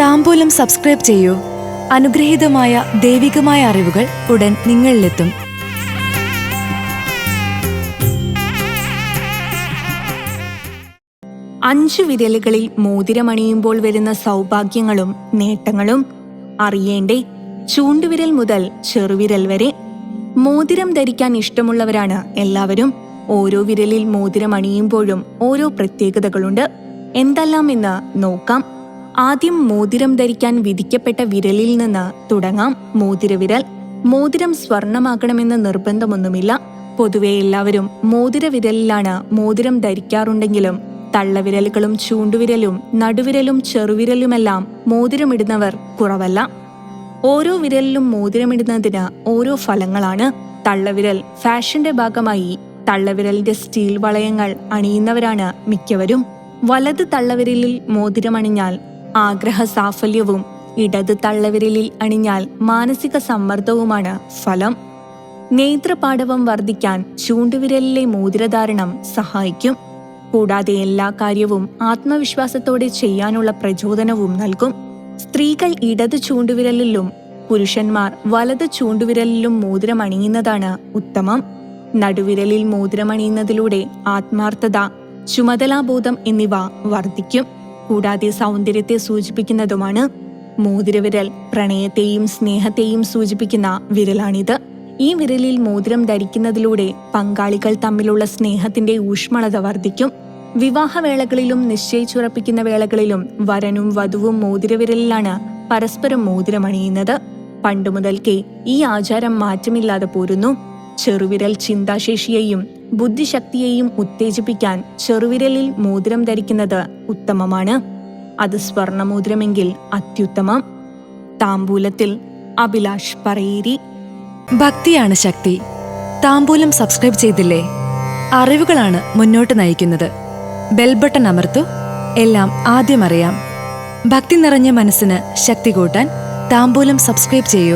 താമ്പൂലം subscribe ചെയ്യൂ. അനുഗ്രഹീതമായ ദൈവികമായ അറിവുകൾ ഉടൻ നിങ്ങളിലെത്തും. അഞ്ച് വിരലുകളിൽ മോതിരമണിയുമ്പോൾ വരുന്ന സൗഭാഗ്യങ്ങളും നേട്ടങ്ങളും അറിയേണ്ടേ. ചൂണ്ടുവിരൽ മുതൽ ചെറുവിരൽ വരെ. മോതിരം ധരിക്കാൻ ഇഷ്ടമുള്ളവരാണ് എല്ലാവരും. ഓരോ വിരലിൽ മോതിരം അണിയുമ്പോഴും ഓരോ പ്രത്യേകതകളുണ്ട്. എന്തെല്ലാം എന്ന് നോക്കാം. ആദ്യം മോതിരം ധരിക്കാൻ വിധിക്കപ്പെട്ട വിരലിൽ നിന്ന് തുടങ്ങാം. മോതിരവിരൽ മോതിരം സ്വർണമാക്കണമെന്ന് നിർബന്ധമൊന്നുമില്ല. പൊതുവെ എല്ലാവരും മോതിരവിരലിലാണ് മോതിരം ധരിക്കാറുണ്ടെങ്കിലും തള്ളവിരലുകളും ചൂണ്ടുവിരലും നടുവിരലും ചെറുവിരലുമെല്ലാം മോതിരമിടുന്നവർ കുറവല്ല. ഓരോ വിരലിലും മോതിരമിടുന്നതിന് ഓരോ ഫലങ്ങളാണ്. തള്ളവിരൽ ഫാഷന്റെ ഭാഗമായി തള്ളവിരലിന്റെ സ്റ്റീൽ വളയങ്ങൾ അണിയുന്നവരാണ് മിക്കവരും. വലത് തള്ളവിരലിൽ മോതിരമണിഞ്ഞാൽ ആഗ്രഹ സാഫല്യവും ഇടത് തള്ളവിരലിൽ അണിഞ്ഞാൽ മാനസിക സമ്മർദ്ദവുമാണ് ഫലം. നേത്രപാടവം വർദ്ധിക്കാൻ ചൂണ്ടുവിരലിലെ മോതിരധാരണം സഹായിക്കും. കൂടാതെ എല്ലാ കാര്യവും ആത്മവിശ്വാസത്തോടെ ചെയ്യാനുള്ള പ്രചോദനവും നൽകും. സ്ത്രീകൾ ഇടത് ചൂണ്ടുവിരലിലും പുരുഷന്മാർ വലത് ചൂണ്ടുവിരലിലും മോതിരമണിയുന്നതാണ് ഉത്തമം. നടുവിരലിൽ മോതിരമണിയുന്നതിലൂടെ ആത്മാർത്ഥത ചുമതലാബോധം എന്നിവ വർദ്ധിക്കും. കൂടാതെ സൗന്ദര്യത്തെ സൂചിപ്പിക്കുന്നതുമാണ് മോതിരവിരൽ പ്രണയത്തെയും സ്നേഹത്തെയും സൂചിപ്പിക്കുന്ന വിരലാണിത്. ഈ വിരലിൽ മോതിരം ധരിക്കുന്നതിലൂടെ പങ്കാളികൾ തമ്മിലുള്ള സ്നേഹത്തിന്റെ ഊഷ്മളത വർദ്ധിക്കും. വിവാഹവേളകളിലും നിശ്ചയിച്ചുറപ്പിക്കുന്ന വേളകളിലും വരനും വധുവും മോതിരവിരലിലാണ് പരസ്പരം മോതിരമണിയുന്നത്. പണ്ടു മുതൽക്കേ ഈ ആചാരം മാറ്റമില്ലാതെ പോരുന്നു. ചെറുവിരൽ ചിന്താശേഷിയെയും ബുദ്ധിശക്തിയെയും ഉത്തേജിപ്പിക്കാൻ ചെറുവിരലിൽ മോതിരം ധരിക്കുന്നത് ഉത്തമമാണ്. അത് സ്വർണമോതിരമെങ്കിൽ അത്യുത്തമം. താമ്പൂലത്തിൽ അഭിലാഷ് പറയേരി. ഭക്തിയാണ് ശക്തി. താമ്പൂലം സബ്സ്ക്രൈബ് ചെയ്തില്ലേ? അറിവുകളാണ് മുന്നോട്ട് നയിക്കുന്നത്. ബെൽബട്ടൺ അമർത്തു. എല്ലാം ആദ്യം അറിയാം. ഭക്തി നിറഞ്ഞ മനസ്സിന് ശക്തി കൂട്ടാൻ താമ്പൂലം സബ്സ്ക്രൈബ് ചെയ്യൂ.